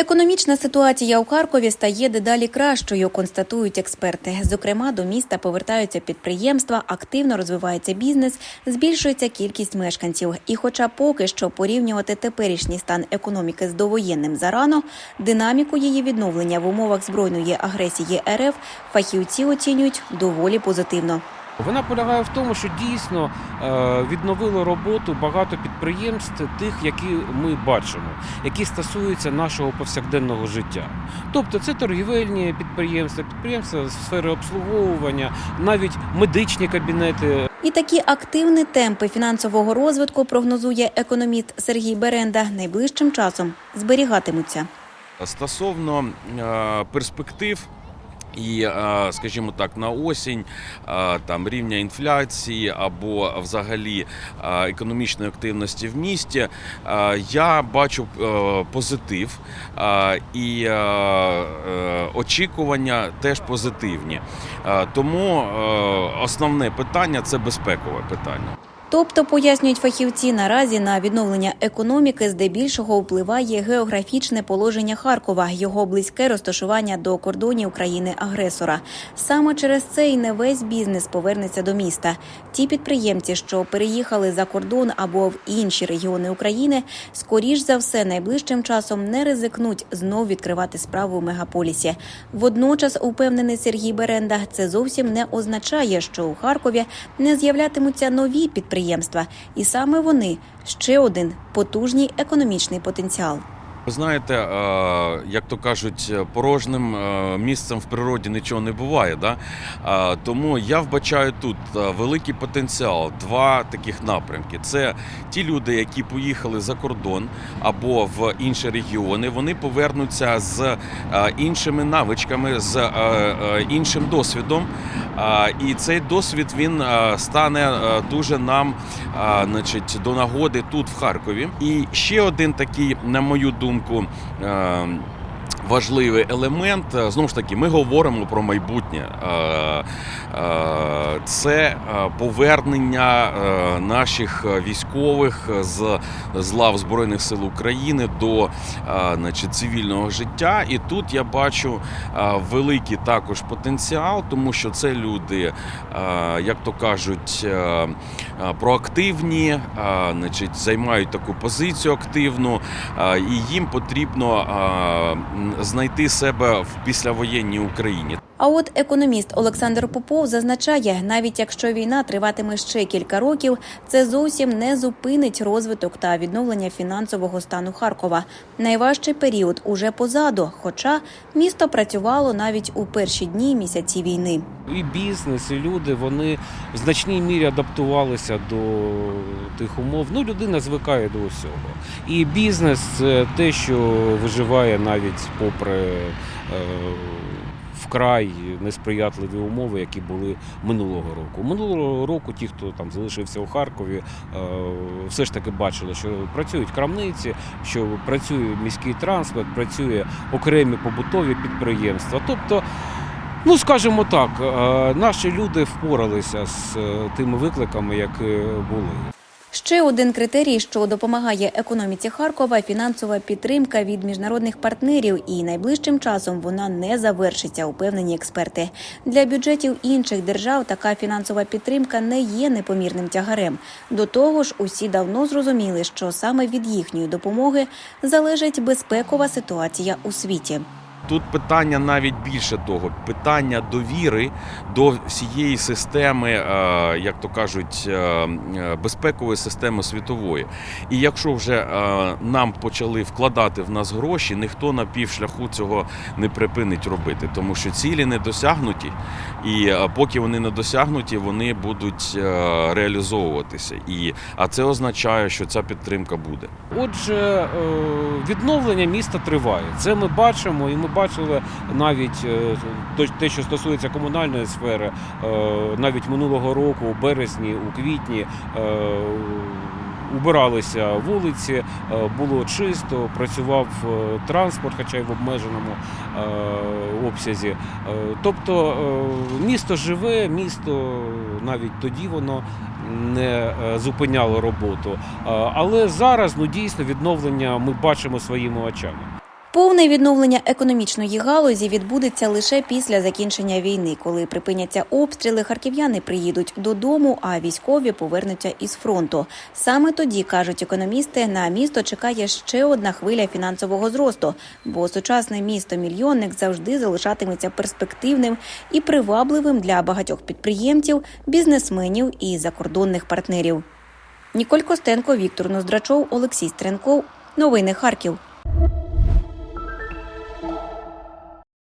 Економічна ситуація у Харкові стає дедалі кращою, констатують експерти. Зокрема, до міста повертаються підприємства, активно розвивається бізнес, збільшується кількість мешканців. І, хоча поки що порівнювати теперішній стан економіки з довоєнним зарано, динаміку її відновлення в умовах збройної агресії РФ фахівці оцінюють доволі позитивно. Вона полягає в тому, що дійсно е, відновило роботу багато підприємств, тих, які ми бачимо, які стосуються нашого повсякденного життя. Тобто це торгівельні підприємства, підприємства з сфери обслуговування, навіть медичні кабінети, І такі активні темпи фінансового розвитку прогнозує економіст Сергій Беренда найближчим часом зберігатимуться. Стосовно е, перспектив. І, е, скажімо так, на осінь е, там рівня інфляції або взагалі е, економічної активності в місті, я бачу позитив і очікування теж позитивні. Тому основне питання це безпекове питання. Тобто, пояснюють фахівці, наразі на відновлення економіки здебільшого впливає географічне положення Харкова, його близьке розташування до кордонів країни-агресора. Саме через це і не весь бізнес повернеться до міста. Ті підприємці, що переїхали за кордон або в інші регіони України, скоріш за все найближчим часом не ризикнуть знов відкривати справу в мегаполісі. Водночас, упевнений Сергій Беренда, це зовсім не означає, що у Харкові не з'являтимуться нові підприємства, і саме вони ще один потужний економічний потенціал. Ви знаєте, е, як то кажуть, порожнім е, місцем в природі нічого не буває. Да? Е, Тому я вбачаю тут великий потенціал, два таких напрямки. Це ті люди, які поїхали за кордон або в інші регіони, вони повернуться з іншими навичками, з іншим досвідом. І цей досвід він стане дуже нам значить, до нагоди тут, в Харкові. І ще один такий, на мою думку, е, важливий елемент. Е, Знову ж таки, ми говоримо про майбутнє. Е, е, Це повернення наших військових з, з лав Збройних сил України до значить, цивільного життя. І тут я бачу великий також потенціал, тому що це люди, як то кажуть, проактивні, значить, займають таку позицію активну, і їм потрібно знайти себе в післявоєнній Україні. А от економіст Олександр Попов зазначає, навіть якщо війна триватиме ще кілька років, це зовсім не зупинить розвиток та відновлення фінансового стану Харкова. Найважчий період уже позаду, хоча місто працювало навіть у перші дні місяці війни. і бізнес, і люди вони в значній мірі адаптувалися до тих умов. Ну, людина звикає до усього. І бізнес це те, що виживає навіть попри. Е, Вкрай несприятливі умови, які були минулого року. Минулого року ті, хто там залишився у Харкові, е, все ж таки бачили, що працюють крамниці, що працює міський транспорт, працює окремі побутові підприємства. Тобто, ну скажімо так, е, наші люди впоралися з е, тими викликами, які були. Ще один критерій, що допомагає економіці Харкова фінансова підтримка від міжнародних партнерів, і найближчим часом вона не завершиться, упевнені експерти. Для бюджетів інших держав така фінансова підтримка не є непомірним тягарем. До того ж, усі давно зрозуміли, що саме від їхньої допомоги залежить безпекова ситуація у світі. Тут питання навіть більше того, питання довіри до всієї системи, е, як то кажуть, е, е, безпекової системи світової. І якщо вже нам почали вкладати в нас гроші, ніхто на півшляху цього не припинить робити, тому що цілі не досягнуті, і е, поки вони не досягнуті, вони будуть е, реалізовуватися. І а це означає, що ця підтримка буде. Отже, е, відновлення міста триває. Це ми бачимо, і ми бачили навіть те, що стосується комунальної сфери, навіть минулого року, у березні, у квітні. Убиралися вулиці, е, було чисто, працював е, транспорт, хоча й в обмеженому е, обсязі. Тобто місто живе, місто навіть тоді воно не зупиняло роботу. Але зараз ну дійсно відновлення ми бачимо своїми очами. Повне відновлення економічної галузі відбудеться лише після закінчення війни, коли припиняться обстріли, харків'яни приїдуть додому, а військові повернуться із фронту. Саме тоді кажуть економісти, на місто чекає ще одна хвиля фінансового зросту, бо сучасне місто мільйонник завжди залишатиметься перспективним і привабливим для багатьох підприємців, бізнесменів і закордонних партнерів. Ніколь Костенко, Віктор Ноздрачов, Олексій Стренков. Новини Харків.